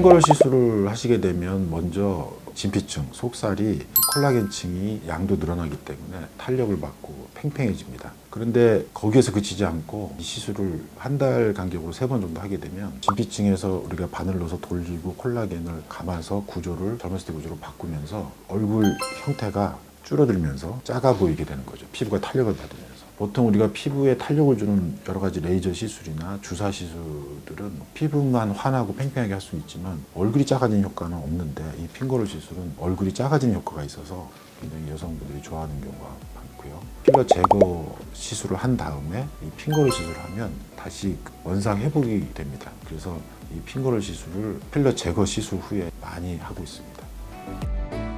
핑거럴 시술을 하시게 되면 먼저 진피층, 속살이 콜라겐층이 양도 늘어나기 때문에 탄력을 받고 팽팽해집니다. 그런데 거기에서 그치지 않고 이 시술을 한 달 간격으로 세 번 정도 하게 되면 진피층에서 우리가 바늘 넣어서 돌리고 콜라겐을 감아서 구조를 젊었을 때 구조로 바꾸면서 얼굴 형태가 줄어들면서 작아 보이게 되는 거죠. 피부가 탄력을 받으면서. 보통 우리가 피부에 탄력을 주는 여러 가지 레이저 시술이나 주사 시술들은 피부만 환하고 팽팽하게 할 수는 있지만 얼굴이 작아지는 효과는 없는데 이 핑거럴 시술은 얼굴이 작아지는 효과가 있어서 굉장히 여성분들이 좋아하는 경우가 많고요. 필러 제거 시술을 한 다음에 이 핑거럴 시술을 하면 다시 원상 회복이 됩니다. 그래서 이 핑거럴 시술을 필러 제거 시술 후에 많이 하고 있습니다.